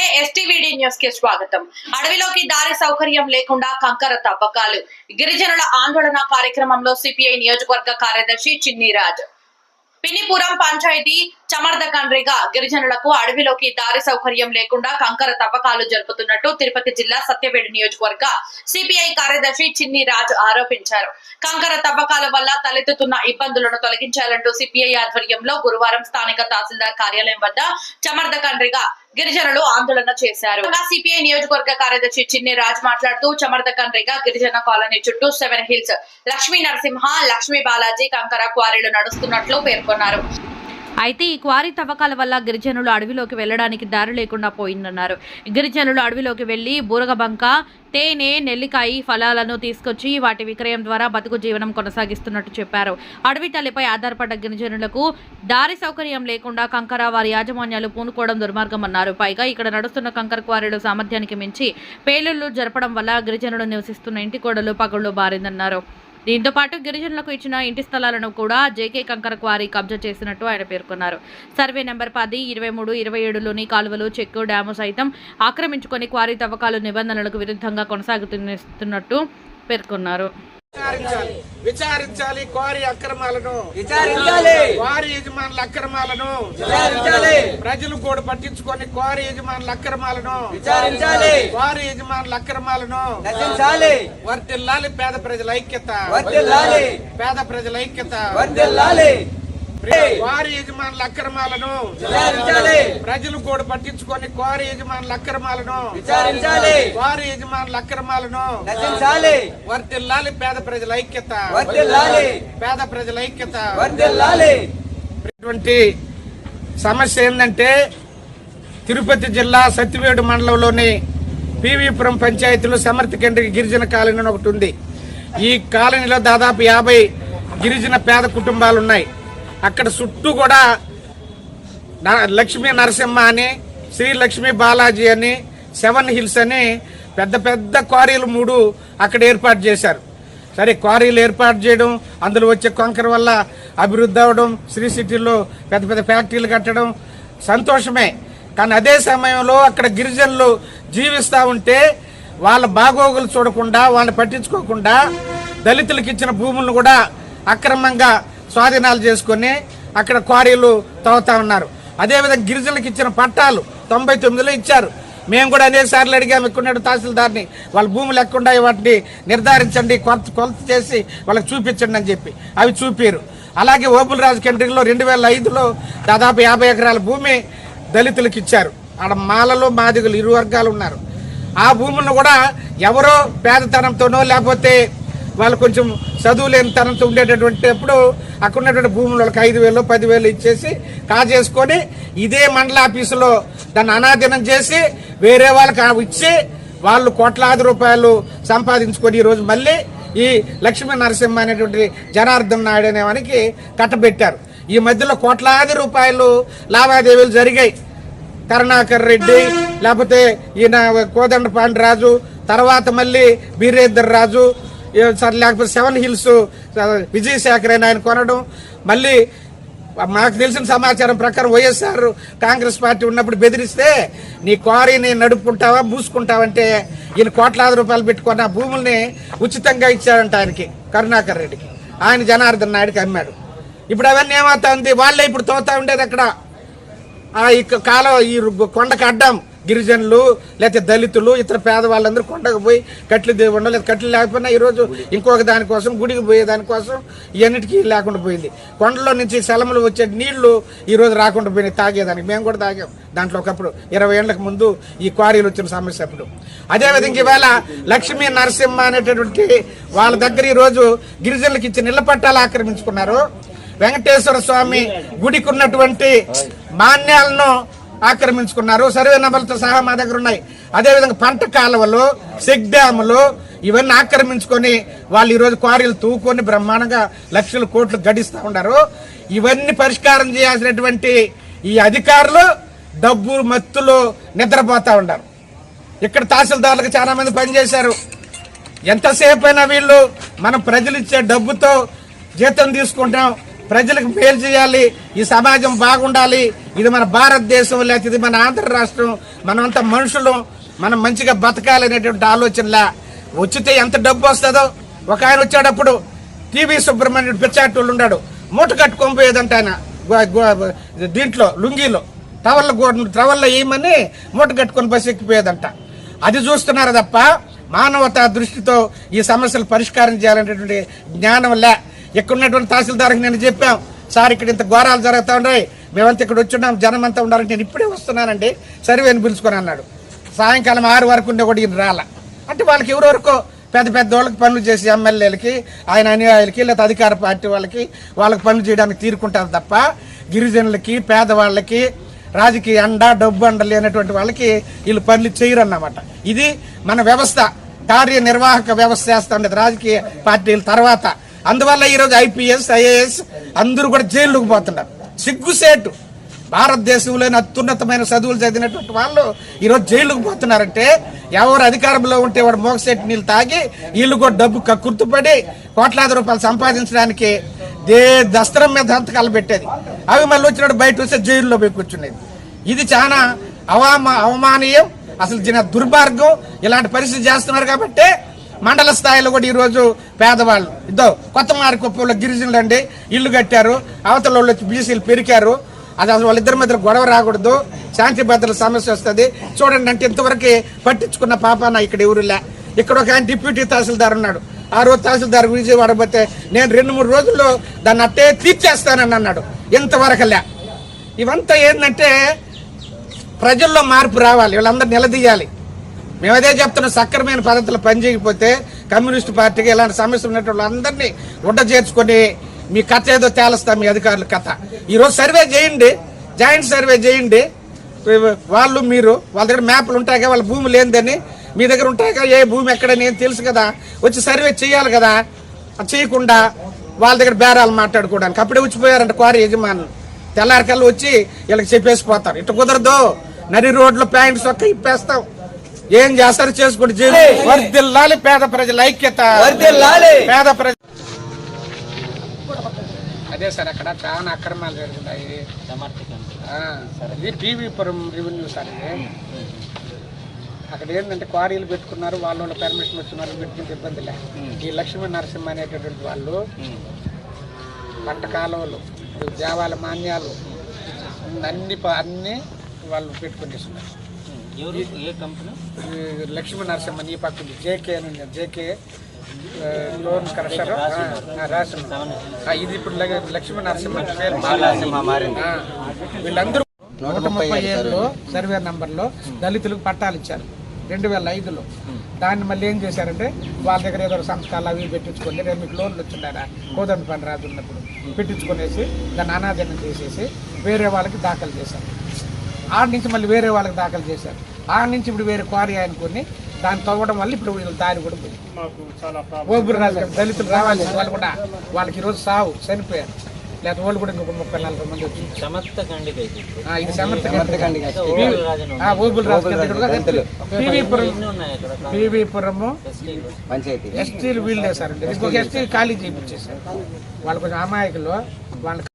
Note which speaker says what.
Speaker 1: ఎస్టీవీడీ న్యూస్కి స్వాగతం. అడవిలోకి దారి సౌకర్యం లేకుండా కంకర తవ్వకాలు. గిరిజనుల ఆందోళన కార్యక్రమంలో సిపిఐ నియోజకవర్గ కార్యదర్శి చిన్నిరాజ్. పినిపురం పంచాయతీ చమర్దకండ్రిగా గిరిజనులకు అడవిలోకి దారి సౌకర్యం లేకుండా కంకర తవ్వకాలు జరుపుతున్నట్టు తిరుపతి జిల్లా సత్యపేట నియోజకవర్గ సిపిఐ కార్యదర్శి చిన్ని రాజు ఆరోపించారు. కంకర తవ్వకాల వల్ల తలెత్తుతున్న ఇబ్బందులను తొలగించాలంటూ సిపిఐ ఆధ్వర్యంలో గురువారం స్థానిక తహసీల్దార్ కార్యాలయం వద్ద చమర్దకండ్రిగా గిరిజనులు ఆందోళన చేశారు. సిపిఐ నియోజకవర్గ కార్యదర్శి చిన్ని రాజ్ మాట్లాడుతూ చమర్దకండ్రిగా గిరిజన కాలనీ చుట్టూ సెవెన్ హిల్స్ లక్ష్మీ నరసింహ లక్ష్మీ బాలాజీ కంకర క్వారీలు నడుస్తున్నట్లు పేర్కొన్నారు. అయితే ఈ క్వారీ తవ్వకాల వల్ల గిరిజనులు అడవిలోకి వెళ్ళడానికి దారి లేకుండా పోయిందన్నారు. గిరిజనులు అడవిలోకి వెళ్ళి బూరగబంక తేనె నెల్లికాయ ఫలాలను తీసుకొచ్చి వాటి విక్రయం ద్వారా బతుకు జీవనం కొనసాగిస్తున్నట్టు చెప్పారు. అడవి తల్లిపై ఆధారపడ్డ గిరిజనులకు దారి సౌకర్యం లేకుండా కంకర వారి యాజమాన్యాలు పూనుకోవడం దుర్మార్గం అన్నారు పైగా ఇక్కడ నడుస్తున్న కంకర క్వారీలు సామర్థ్యానికి మించి పేలుళ్ళు జరపడం వల్ల గిరిజనులు నివసిస్తున్న ఇంటి కోడలు పగుళ్ళు బారిందన్నారు. దీంతో పాటు గిరిజనులకు ఇచ్చిన ఇంటి స్థలాలను కూడా జేకే కంకర క్వారీ కబ్జా చేసినట్టు ఆయన పేర్కొన్నారు. సర్వే నెంబర్ పది ఇరవై మూడు ఇరవై ఏడులోని కాలువలు చెక్కు డ్యాము సైతం ఆక్రమించుకొని క్వారీ తవ్వకాలు నిబంధనలకు విరుద్ధంగా కొనసాగుతున్నట్టు పేర్కొన్నారు.
Speaker 2: విచారించాలి. విచారించాలి క్వారీ అక్రమాలను.
Speaker 3: విచారించాలి.
Speaker 2: క్వారీ యజమానుల అక్రమాలను.
Speaker 3: విచారించాలి.
Speaker 2: ప్రజలు కూడా పట్టించుకొని క్వారీ యజమానుల అక్రమాలను.
Speaker 3: విచారించాలి.
Speaker 2: క్వారీ యజమానుల అక్రమాలను.
Speaker 3: నశించాలి.
Speaker 2: వర్తిల్లాలి పేద ప్రజల ఐక్యత.
Speaker 3: వర్ధిల్లాలి
Speaker 2: పేద ప్రజల ఐక్యత.
Speaker 3: వర్ధిల్లాలి
Speaker 2: క్వారీ యజమానుల అక్రమాలను ప్రజలు కూడా పట్టించుకొని క్వారీ యజమానుల అక్రమాలను
Speaker 3: విచారించాలి.
Speaker 2: క్వారీ యజమానుల అక్రమాలను
Speaker 3: నశించాలి.
Speaker 2: వర్తిల్లాలి పేద ప్రజల ఐక్యత.
Speaker 3: వర్ధిల్లాలి
Speaker 2: పేద ప్రజల ఐక్యత.
Speaker 3: వర్ధిల్లాలి
Speaker 2: ఇటువంటి సమస్య ఏంటంటే తిరుపతి జిల్లా సత్యవేడు మండలంలోని పివిపురం పంచాయతీలో సమర్థ కేంద్ర గిరిజన కాలనీ ఒకటి ఉంది. ఈ కాలనీలో దాదాపు యాభై గిరిజన పేద కుటుంబాలు ఉన్నాయి. అక్కడ చుట్టూ కూడా న- లక్ష్మీ నరసింహ అని శ్రీ లక్ష్మీ బాలాజీ అని సెవెన్ హిల్స్ అని పెద్ద పెద్ద క్వారీలు మూడు అక్కడ ఏర్పాటు చేశారు. సరే క్వారీలు ఏర్పాటు చేయడం అందులో వచ్చే కొంకర వల్ల అభివృద్ధి అవడం శ్రీ సిటీలో పెద్ద పెద్ద ఫ్యాక్టరీలు కట్టడం సంతోషమే. కానీ అదే సమయంలో అక్కడ గిరిజనులు జీవిస్తూ ఉంటే వాళ్ళ బాగోగులు చూడకుండా వాళ్ళని పట్టించుకోకుండా దళితులకు ఇచ్చిన భూములను కూడా అక్రమంగా స్వాధీనాలు చేసుకొని అక్కడ క్వారీలు తవ్వుతా ఉన్నారు. అదేవిధంగా గిరిజనులకు ఇచ్చిన పట్టాలు తొంభై తొమ్మిదిలో ఇచ్చారు. మేము కూడా అనేక సార్లు అడిగాము ఎక్కున్నాడు తహసీల్దార్ని వాళ్ళ భూములు లేకుండా వాటిని నిర్ధారించండి కొలత కొలత చేసి వాళ్ళకి చూపించండి అని చెప్పి. అవి చూపారు. అలాగే ఓపులరాజు కంట్రీలో రెండు వేల ఐదులో దాదాపు యాభై ఎకరాల భూమి దళితులకు ఇచ్చారు. ఆడ మాలలు మాదిగులు ఇరు వర్గాలు ఉన్నారు. ఆ భూములను కూడా ఎవరో పేదతనంతోనో లేకపోతే వాళ్ళు కొంచెం చదువు లేని తనంతో ఉండేటటువంటి అప్పుడు అక్కడ ఉన్నటువంటి భూములు వాళ్ళకి ఐదు వేలు పదివేలు ఇచ్చేసి కాజేసుకొని ఇదే మండల ఆఫీసులో దాన్ని అనాధీనం చేసి వేరే వాళ్ళకి ఇచ్చి వాళ్ళు కోట్లాది రూపాయలు సంపాదించుకొని ఈరోజు మళ్ళీ ఈ లక్ష్మీ నరసింహ అనేటువంటి జనార్దన్ నాయుడు అనేవానికి కట్టబెట్టారు. ఈ మధ్యలో కోట్లాది రూపాయలు లావాదేవీలు జరిగాయి. కరుణాకర్ రెడ్డి లేకపోతే ఈయన కోదండ పాండిరాజు తర్వాత మళ్ళీ బీరేందర్ రాజు సార్ లేకపోతే సెవెన్ హిల్స్ విజయశేఖర్ అని ఆయన కొనడం. మళ్ళీ మాకు తెలిసిన సమాచారం ప్రకారం వైఎస్ఆర్ కాంగ్రెస్ పార్టీ ఉన్నప్పుడు బెదిరిస్తే నీ క్వారీని నడుపుకుంటావా మూసుకుంటావంటే ఈయన కోట్లాది రూపాయలు పెట్టుకున్న భూముల్ని ఉచితంగా ఇచ్చాడంట ఆయనకి కరుణాకర్ రెడ్డికి. ఆయన జనార్దన్ నాయుడికి అమ్మాడు. ఇప్పుడు అవన్నీ ఏమవుతా ఉంది? వాళ్ళే ఇప్పుడు తోతా ఉండేది అక్కడ ఆ ఈ కాలం ఈ కొండకు అడ్డం. గిరిజనులు లేకపోతే దళితులు ఇతర పేదవాళ్ళందరూ కొండకు పోయి కట్లు దేవుండో లేదా కట్లు లేకపోయినా ఈరోజు ఇంకొక దానికోసం గుడికి పోయే దానికోసం ఇవన్నిటికీ లేకుండా పోయింది. కొండలో నుంచి సెలములు వచ్చే నీళ్ళు ఈరోజు రాకుండా పోయినాయి తాగేదానికి. మేము కూడా తాగాం. దాంట్లో ఒకప్పుడు ఇరవై ఏళ్ళకి ముందు ఈ క్వారీలు వచ్చిన సమస్య అప్పుడు. అదేవిధంగా ఇవాళ లక్ష్మీ నరసింహ అనేటటువంటి వాళ్ళ దగ్గర ఈరోజు గిరిజనులకు ఇచ్చిన ఇళ్ళ పట్టాలు ఆక్రమించుకున్నారు. వెంకటేశ్వర స్వామి గుడికి ఉన్నటువంటి మాన్యాలను ఆక్రమించుకున్నారు. సర్వే నెంబర్లతో సహా మా దగ్గర ఉన్నాయి. అదేవిధంగా పంట కాలువలు సిగ్ డ్యాములు ఇవన్నీ ఆక్రమించుకొని వాళ్ళు ఈరోజు క్వారీలు తూకొని బ్రహ్మాండంగా లక్షల కోట్లు గడిస్తూ ఉన్నారు. ఇవన్నీ పరిష్కారం చేయాల్సినటువంటి ఈ అధికారులు డబ్బు మత్తులు నిద్రపోతూ ఉన్నారు. ఇక్కడ తహసీల్దార్లకు చాలా మంది పనిచేశారు. ఎంతసేపు అయినా వీళ్ళు మనం ప్రజలు ఇచ్చే డబ్బుతో జీతం తీసుకుంటాం. ప్రజలకు మేలు చేయాలి. ఈ సమాజం బాగుండాలి. ఇది మన భారతదేశం లేకపోతే ఇది మన ఆంధ్ర రాష్ట్రం. మనమంతా మనుషులు. మనం మంచిగా బతకాలనేటువంటి ఆలోచనలా వచ్చితే ఎంత డబ్బు వస్తుందో ఒక ఆయన వచ్చేటప్పుడు టీవీ సుబ్రహ్మణ్యుడు పిచ్చాటోళ్ళు ఉన్నాడు. మూట కట్టుకొని పోయేదంట ఆయన. దీంట్లో లుంగీలో. టవర్ల గోడ టవల్ల వేయమని మూట కట్టుకొని బస్సు ఎక్కిపోయేదంట. అది చూస్తున్నారు తప్ప మానవతా దృష్టితో ఈ సమస్యలు పరిష్కారం చేయాలనేటువంటి జ్ఞానం లే. ఇక్కడ ఉన్నటువంటి తహసీల్దార్కి నేను చెప్పాం సార్ ఇక్కడ ఇంత ఘోరాలు జరుగుతూ ఉన్నాయి. మేమంతా ఇక్కడ వచ్చున్నాం జనం అంతా ఉండాలంటే నేను ఇప్పుడే వస్తున్నానండి. సర్వేని పిలుచుకొని అన్నాడు. సాయంకాలం ఆరు వరకు ఉండే కూడా ఈయన రాల. అంటే వాళ్ళకి ఎవరెవరికో పెద్ద పెద్ద వాళ్ళకి పనులు చేసి ఎమ్మెల్యేలకి ఆయన అనుయాయులకి లేదా అధికార పార్టీ వాళ్ళకి వాళ్ళకి పనులు చేయడానికి తీరుకుంటారు తప్ప గిరిజనులకి పేదవాళ్ళకి రాజకీయ అండ డబ్బు అండ లేనటువంటి వాళ్ళకి వీళ్ళు పనులు చేయరు అన్నమాట ఇది మన వ్యవస్థ. కార్యనిర్వాహక వ్యవస్థ చేస్తా ఉండేది రాజకీయ పార్టీల తర్వాత. అందువల్ల ఈరోజు ఐపీఎస్ ఐఏఎస్ అందరూ కూడా జైల్లోకి పోతున్నారు. సిగ్గుసేటు భారతదేశంలోని అత్యున్నతమైన చదువులు చదివినటువంటి వాళ్ళు ఈరోజు జైలుకు పోతున్నారంటే ఎవరు అధికారంలో ఉంటే వాడు మోగసేటి నీళ్ళు తాగి వీళ్ళు కూడా డబ్బు కక్కుర్తుపడి కోట్లాది రూపాయలు సంపాదించడానికి దే దస్త్రం మీద హంతకాలు పెట్టేది. అవి మళ్ళీ వచ్చినప్పుడు బయట వస్తే జైల్లో పోయి కూర్చునేది. ఇది చాలా అవమా అవమానీయం. అసలు చిన్న దుర్మార్గం. ఇలాంటి పరిస్థితి చేస్తున్నారు కాబట్టి మండల స్థాయిలో కూడా ఈరోజు పేదవాళ్ళు. ఇద్దో కొత్త మారికొప్పలో గిరిజనులు అండి ఇల్లు కట్టారు అవతల వాళ్ళు వచ్చి బీసీలు పెరికారు. అది అసలు వాళ్ళిద్దరి మధ్య గొడవ రాకూడదు. శాంతి భద్రత సమస్య వస్తుంది. చూడండి అంటే ఇంతవరకు పట్టించుకున్న పాపాన ఇక్కడ ఎవరులే ఇక్కడ ఒక ఆయన డిప్యూటీ తహసీల్దార్ ఉన్నాడు. ఆ రోజు తహసీల్దార్ విజయవాడ పోతే నేను రెండు మూడు రోజుల్లో దాన్ని అట్టే తీర్చేస్తానని అన్నాడు. ఇంతవరకు లే. ఇవంతా ఏంటంటే ప్రజల్లో మార్పు రావాలి. వీళ్ళందరూ నిలదీయాలి. మేము అదే చెప్తున్నాం సక్రమైన పద్ధతిలో పనిచేయకపోతే కమ్యూనిస్ట్ పార్టీకి ఇలాంటి సమస్యలు ఉన్నటువంటి అందరినీ ఉండ చేర్చుకొని మీ కథ ఏదో తేలుస్తాం మీ అధికారుల కథ. ఈరోజు సర్వే చేయండి జాయింట్ సర్వే చేయండి. వాళ్ళు మీరు వాళ్ళ దగ్గర మ్యాప్లు ఉంటాయి కదా వాళ్ళ భూమి లేనిదని మీ దగ్గర ఉంటాయి కదా ఏ భూమి ఎక్కడని ఏం తెలుసు కదా. వచ్చి సర్వే చేయాలి కదా. చేయకుండా వాళ్ళ దగ్గర బేరాలు మాట్లాడుకోవడానికి. అప్పుడే వచ్చిపోయారంట క్వారీ యజమానులు తెల్లారికల్లా వచ్చి వీళ్ళకి చెప్పేసి పోతారు. ఇట్లా కుదరదు. నరి రోడ్లో ప్యాంట్ సొక్క ఇప్పేస్తాం. ఏం చేస్తారు చేసుకోండి వర్దిల్లాలి పేద ప్రజల ఐక్యత.
Speaker 3: వర్ధిల్లాలి.
Speaker 2: పేద ప్రజ అదే సార్ అక్కడ చాలా అక్రమాలు జరుగుతాయి. ఆ, ఇది టీవీపురం రెవెన్యూ సార్ ఇది. అక్కడ ఏంటంటే క్వారీలు పెట్టుకున్నారు వాళ్ళ వాళ్ళ పర్మిషన్ వచ్చినారు పెట్టుకుంటే ఇబ్బంది లే. ఈ లక్ష్మీ నరసింహ అనేటటువంటి వాళ్ళు పంట కాలువలు దేవాల మాన్యాలు అన్ని ప- అన్ని వాళ్ళు
Speaker 4: ఎవరు ఏ కంపెనీ
Speaker 2: ఈ లక్ష్మీ నరసింహ ఈ పక్క ఉంది. జేకే అని జేకే లోన్ కరెక్టర్ రాసిన ఆ, ఇది ఇప్పుడు లక్ష్మీ నరసింహ పేరు. మారింది. ఆ, వీళ్ళందరూ నూట ముప్పై ఏళ్ళలో సర్వే నంబర్లో దళితులకు పట్టాలు ఇచ్చారు. రెండు వేల ఐదులో. దాన్ని మళ్ళీ ఏం చేశారంటే వాళ్ళ దగ్గర ఏదో సంతకాలు అవి పెట్టించుకొని రేపు మీకు లోన్లు వచ్చిండారా కోదండ పని రాజు ఉన్నప్పుడు. పెట్టించుకునేసి దాన్ని అనాదనం చేసేసి వేరే వాళ్ళకి దాఖలు చేశారు. ఆడ నుంచి మళ్ళీ వేరే వాళ్ళకి దాఖలు చేశారు. ఆడ నుంచి ఇప్పుడు వేరే క్వారీ అనుకుని దాన్ని తవ్వడం వల్ల ఇప్పుడు వీళ్ళ దారి కూడా పోయింది. రాజు దళితులు రావాలి వాళ్ళు కూడా వాళ్ళకి ఈరోజు సావు చనిపోయారు. లేకపోతే వాళ్ళు కూడా ఇంకొక ముప్పై నలభై మంది వచ్చి
Speaker 4: సమర్థ ఖండిక ఇది
Speaker 2: సమర్థ.
Speaker 4: ఓబుల్
Speaker 2: రాజు పీవీపురము
Speaker 4: ఎస్టీలు.
Speaker 2: వీళ్ళు ఇంకొక ఎస్టీ ఖాళీ చేయించేశారు. వాళ్ళు కొంచెం అమాయకులు వాళ్ళ